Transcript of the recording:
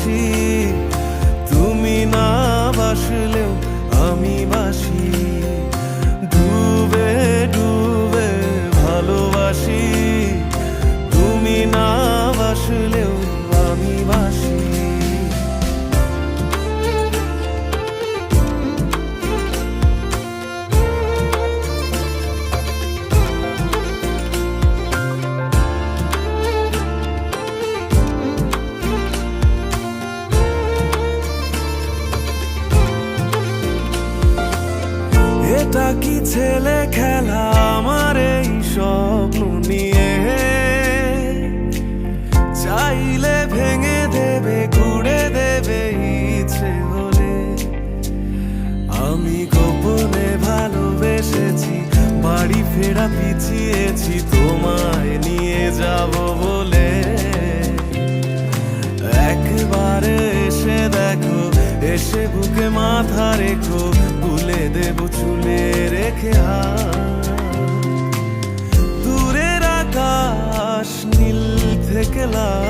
ভালোবাসি এটা কি ছেলে খেলা আমার এই স্বপ্ন নিয়ে? চাইলে ভেঙে দেবে, কুড়ে দেবে ইচ্ছে হলে। আমি গোপনে ভালোবেসেছি, বাড়ি ফেরা পিছিয়েছি, তোমায় নিয়ে যাব বলে। একবারে এসে বুকে মাথা রেখো তুলে দেব চুলে রেখে দূরে আকাশ নীল থেকে লাল।